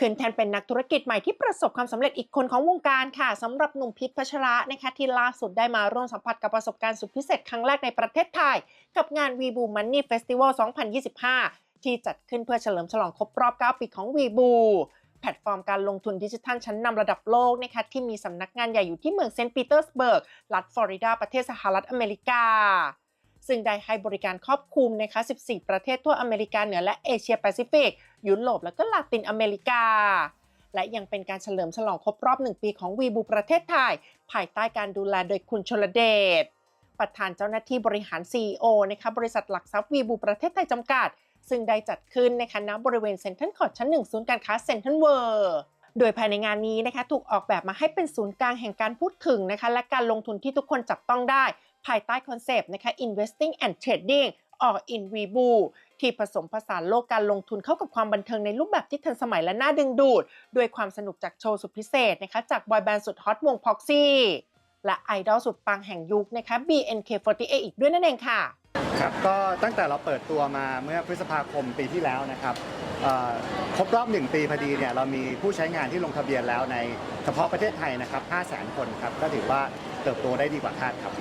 ขึ้นแทนเป็นนักธุรกิจใหม่ที่ประสบความสำเร็จอีกคนของวงการค่ะสำหรับหนุ่มพิษพัชระนะคะที่ล่าสุดได้มาร่วมสัมผัสกับประสบการณ์สุดพิเศษครั้งแรกในประเทศไทย กับงาน v b o Money Festival 2025 ที่จัดขึ้นเพื่อเฉลิมฉลองครบรอบ 9 ปีของ v b o แพลตฟอร์มการลงทุนดิจิทัลชั้นนำระดับโลกนะคะที่มีสำนักงานใหญ่อยู่ที่เมืองเซนต์ปีเตอร์สเบิร์กรัฐฟลอริดาประเทศสหรัฐอเมริกา ซึ่งได้ให้บริการครอบคลุมนะคะ 14 ประเทศทั่วอเมริกาเหนือและเอเชียแปซิฟิก ยุโรปและก็ลาตินอเมริกา และยังเป็นการเฉลิมฉลองครบรอบ 1 ปีของวีบูประเทศไทย ภายใต้การดูแลโดยคุณชลเดช ประธานเจ้าหน้าที่บริหาร CEO นะคะบริษัทหลักทรัพย์วีบูประเทศไทยจำกัด ซึ่งได้จัดขึ้นนะคะณบริเวณเซ็นทรัลคอร์ดชั้น 1 ศูนย์การค้าเซ็นทรัลเวิร์โดยภายในงานนี้นะคะถูกออกแบบมาให้เป็นศูนย์กลางแห่งการพูดถึงนะคะและการลงทุนที่ทุกคนจับต้องได้ ภายใต้คอนเซปต์นะคะ investing and trading or in v b o ที่ผสมผสานโลกการลงทุนเข้ากับความบันเทิงในรูปแบบที่ทันสมัยและน่าดึงดูด ด้วยความสนุกจากโชว์สุดพิเศษนะคะจากบอยแบนด์สุดฮอตวงพ็อกซี่ และไอดอลสุดปังแห่งยุคนะคะ BNK48 อีกด้วยนั่นเองค่ะ ครับก็ตั้งแต่เราเปิดตัวมาเมื่อพฤษภาคมปีที่แล้วนะครับเอ่อครบรอบ 1 ปีพอดีเนี่ยเรามีผู้ใช้งานที่ลงทะเบียนแล้วในเฉพาะประเทศไทยนะครับ 5 0 0 0 0 0 คนครับ ก็ถือว่าเติบโตได้ดีกว่าคาดครับ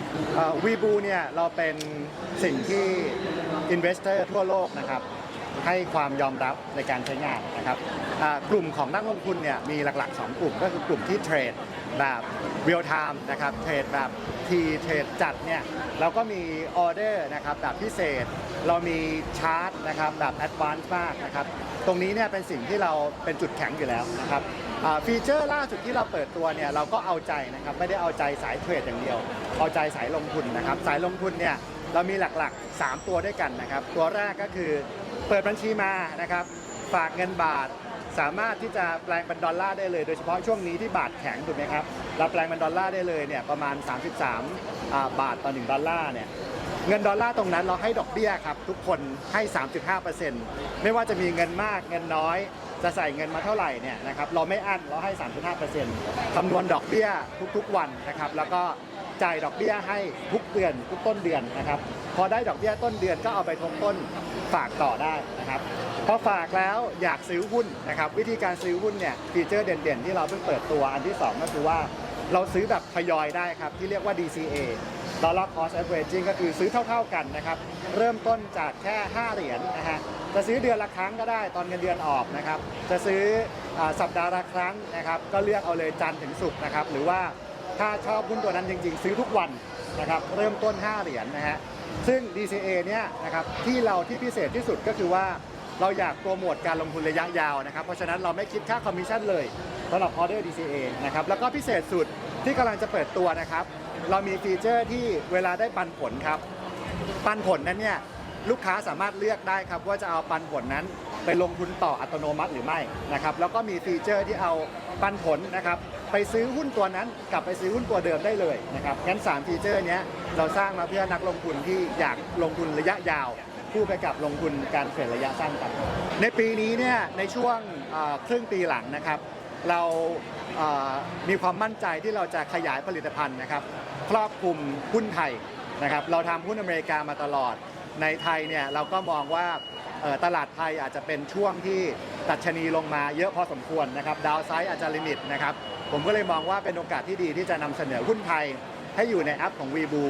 วีบูเนี่ยเราเป็นสิ่งที่อินเวสเตอร์ทั่วโลกนะครับ ให้ความยอมรับในการใช้งานนะครับกลุ่มของนักลงทุนเนี่ยมีหลักๆ 2 กลุ่มก็คือกลุ่มที่เทรดแบบเรียลไทม์นะครับเทรดแบบทีเทรดจัดเนี่ยเราก็มีออเดอร์นะครับแบบพิเศษ เรามีชาร์ตนะครับแบบแอดวานซ์มากนะครับตรงนี้เนี่ยเป็นสิ่งที่เราเป็นจุดแข็งอยู่แล้วนะครับฟีเจอร์ล่าสุดที่เราเปิดตัวเนี่ยเราก็เอาใจนะครับไม่ได้เอาใจสายเทรดอย่างเดียว เอาใจสายลงทุนนะครับสายลงทุนเนี่ยเรามีหลักๆ 3 ตัวด้วยกันนะครับตัวแรกก็คือ เปิดบัญชีมานะครับ ฝากเงินบาท สามารถที่จะแปลงเป็นดอลลาร์ได้เลย โดยเฉพาะช่วงนี้ที่บาทแข็งถูกไหมครับเราแปลงเป็นดอลลาร์ได้เลยเนี่ยประมาณ 33าบาทต่อ1ดอลลาร์เนี่ยเงินดอลลาร์ตรงนั้นเราให้ดอกเบี้ยครับทุกคนให้ 3.5%ไม่ว่าจะมีเงินมากเงินน้อย จะใส่เงินมาเท่าไหร่เนี่ยนะครับเราไม่อั้นเราให้ 3.5%คำนวณดอกเบี้ยทุกๆวันนะครับแล้วก็จ่ายดอกเบี้ยให้ทุกเดือนทุกต้นเดือนนะครับ พอได้ดอกเบี้ยต้นเดือนก็เอาไปทบต้นฝากต่อได้นะครับพอฝากแล้วอยากซื้อหุ้นนะครับ วิธีการซื้อหุ้นเนี่ยฟีเจอร์เด่นๆ ที่เราเพิ่งเปิดตัวอันที่ 2 ก็คือว่าเราซื้อแบบทยอยได้ครับ ที่เรียกว่า DCA Dollar Cost Averaging ก็คือซื้อเท่า ๆกันนะครับ เริ่มต้นจากแค่ 5 เหรียญนะฮะจะซื้อเดือนละครั้งก็ได้ตอนเงินเดือนออกนะครับ จะซื้ออสัปดาห์ละครั้งนะครับ ก็เลือกเอาเลยจันทร์ถึงศุกร์นะครับ หรือว่าถ้าชอบหุ้นตัวนั้นจริงๆ ซื้อทุกวัน นะครับเริ่มต้น 5 เหรียญนะฮะซึ่ง DCA เนี่ยนะครับที่เราที่พิเศษที่สุดก็คือว่าเราอยากโปรโมทการลงทุนระยะยาวนะครับ เพราะฉะนั้นเราไม่คิดค่าคอมมิชชั่นเลยสำหรับออเดอร์ DCA นะครับแล้วก็พิเศษสุดที่กำลังจะเปิดตัวนะครับ เรามีฟีเจอร์ที่เวลาได้ปันผลครับ ปันผลนั้นเนี่ยลูกค้าสามารถเลือกได้ครับว่าจะเอาปันผลนั้น ไปลงทุนต่ออัตโนมัติหรือไม่นะครับแล้วก็มีฟีเจอร์ที่เอาปันผลนะครับไปซื้อหุ้นตัวนั้นกลับไปซื้อหุ้นตัวเดิมได้เลยนะครับงั้น3ฟีเจอร์นี้เราสร้างมาเพื่อนักลงทุนที่อยากลงทุนระยะยาวคู่ไปกับลงทุนการเทรดระยะสั้นกัน ในปีนี้เนี่ยในช่วงครึ่งปีหลังนะครับ เรามีความมั่นใจที่เราจะขยายผลิตภัณฑ์นะครับครอบคลุมหุ้นไทยนะครับ เราทำหุ้นอเมริกามาตลอดในไทยเนี่ยเราก็มองว่า อ่อตลาดไทยอาจจะเป็นช่วงที่ตัดชนีลงมาเยอะพอสมควรนะครับดาวไซด์อาจจะลิมิตนะครับผมก็เลยมองว่าเป็นโอกาสที่ดีที่จะนำเสนอหุ้นไทย ให้อยู่ในแอปของ v b o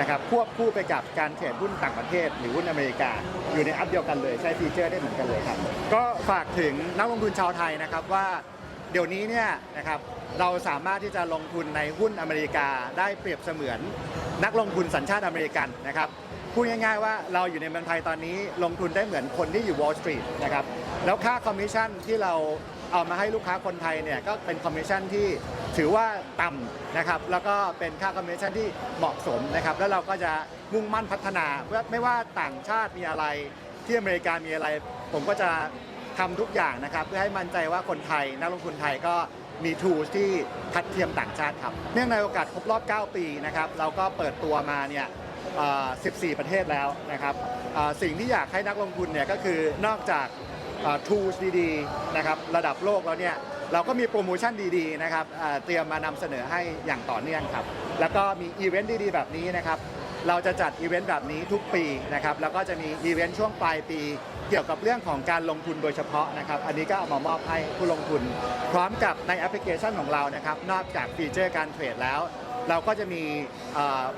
นะครับควบคู่ไปกับการเทรดหุ้นต่างประเทศ หรือหุ้นอเมริกา อยู่ในแอปเดียวกันเลยใช้ฟีเจอร์ได้เหมือนกันเลยครับก็ฝากถึงนักลงทุนชาวไทยนะครับว่าเดี๋ยวนี้เนี่ยนะครับเราสามารถที่จะลงทุนในหุ้นอเมริกาได้เปรียบเสมือนนักลงทุนสัญชาติอเมริกันนะครับ พูดง่ายๆว่าเราอยู่ในเมืองไทยตอนนี้ลงทุนได้เหมือนคนที่อยู่ Wall Street นะครับแล้วค่าคอมมิชชั่นที่เราเอามาให้ลูกค้าคนไทยเนี่ยก็เป็นคอมมิชชั่นที่ถือว่าต่ำนะครับแล้วก็เป็นค่าคอมมิชชั่นที่เหมาะสมนะครับแล้วเราก็จะมุ่งมั่นพัฒนาเพื่อไม่ว่าต่างชาติมีอะไรที่อเมริกามีอะไร ผมก็จะทำทุกอย่างนะครับ เพื่อให้มั่นใจว่าคนไทยนักลงทุนไทยก็มี tools ที่ทัดเทียมต่างชาติครับเนื่องในโอกาสครบรอบ 9 ปีนะครับเราก็เปิดตัวมาเนี่ย 14 ประเทศแล้วนะครับสิ่งที่อยากให้นักลงทุนเนี่ยก็คือนอกจาก tools ดีๆนะครับระดับโลกแล้วเนี่ยเราก็มีโปรโมชั่นดีๆนะครับเอ่อเตรียมมานำเสนอให้อย่างต่อเนื่องครับ แล้วก็มีอีเวนต์ดีๆ แบบนี้นะครับเราจะจัดอีเวนต์แบบนี้ทุกปีนะครับแล้วก็จะมีอีเวนต์ช่วงปลายปีเกี่ยวกับเรื่องของการลงทุนโดยเฉพาะนะครับ อันนี้ก็เอามามอบให้ผู้ลงทุน พร้อมกับในแอปพลิเคชันของเรานะครับ นอกจากฟีเจอร์การเทรดแล้ว เราก็จะมี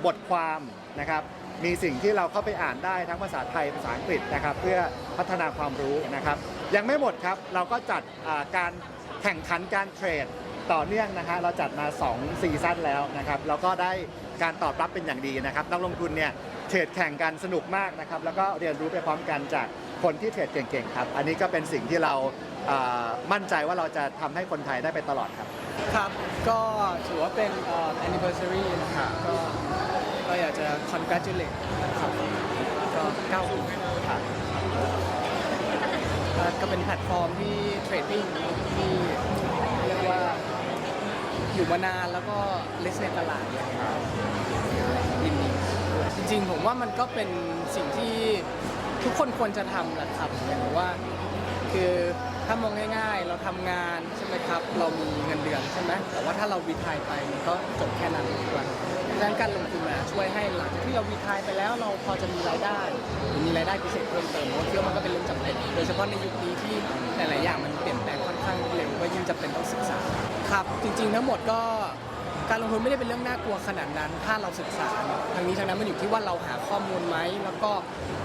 บทความนะครับมีสิ่งที่เราเข้าไปอ่านได้ทั้งภาษาไทยภาษาอังกฤษนะครับ เพื่อพัฒนาความรู้นะครับ ยังไม่หมดครับเราก็จัดการแข่งขันการเทรดต่อเนื่องนะฮะเราจัดมา2ซีซั่นแล้วนะครับแล้วก็ได้การตอบรับเป็นอย่างดีนะครับนักลงทุนเนี่ยเทรดแข่งกันสนุกมากนะครับ แล้วก็เรียนรู้ไปพร้อมกันจากคนที่เทรดเก่งๆครับ อันนี้ก็เป็นสิ่งที่เราอ่ามั่นใจว่าเราจะทำให้คนไทยได้ไปตลอดครับ ครับ ก็ถือว่าเป็นเอ่อ anniversary นะครับก็ก็อยากจะ congratulate นะครับก็เก้าปีครับก็ก็เป็นแพลตฟอร์มที่เทรดดิ้งที่เรียกว่าอยู่มานานแล้วก็เลสในตลาดเลยยินดีจริงๆ ผมว่ามันก็เป็นสิ่งที่ทุกคนควรจะทำแหละครับหมายถึงว่าคือ ถ้ามองง่ายๆ เราทำงานใช่ไหมครับ เรามีเงินเดือนใช่ไหมแต่ว่าถ้าเราวีทายไปมันก็จบแค่นั้นทุกวันดังนั้นการลงทุนมาช่วยให้หลังจากที่เราวีทายไปแล้วเราพอจะมีรายได้หรือมีรายได้พิเศษเพิ่มเติมเพราะเชื่อมันก็เป็นเรื่องจำเป็นโดยเฉพาะในยุคนี้ที่หลายๆอย่างมันเปลี่ยนแปลงค่อนข้างเร็วก็ยิ่งจำเป็นต้องศึกษาครับ จริงๆทั้งหมดก็ การลงทุนไม่ได้เป็นเรื่องน่ากลัวขนาดนั้น ถ้าเราศึกษาทางนี้ทางนั้นมันอยู่ที่ว่าเราหาข้อมูลไหมแล้วก็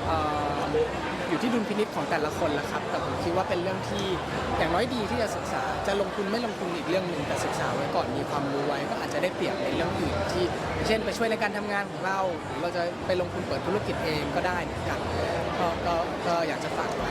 เอ่ออยู่ที่ดุลพินิจของแต่ละคนละครับ แต่ผมคิดว่าเป็นเรื่องที่อย่างน้อยดีที่จะศึกษา จะลงทุนไม่ลงทุนอีกเรื่องหนึ่งแต่ศึกษาไว้ก่อนมีความรู้ไว้ก็อาจจะได้เปรียบในเรื่องอื่นที่ เช่นไปช่วยในการทำงานของเราหรือเราจะไปลงทุนเปิดธุรกิจเองก็ได้เหมือนกันก็ก็ก็อยากจะฝากไว้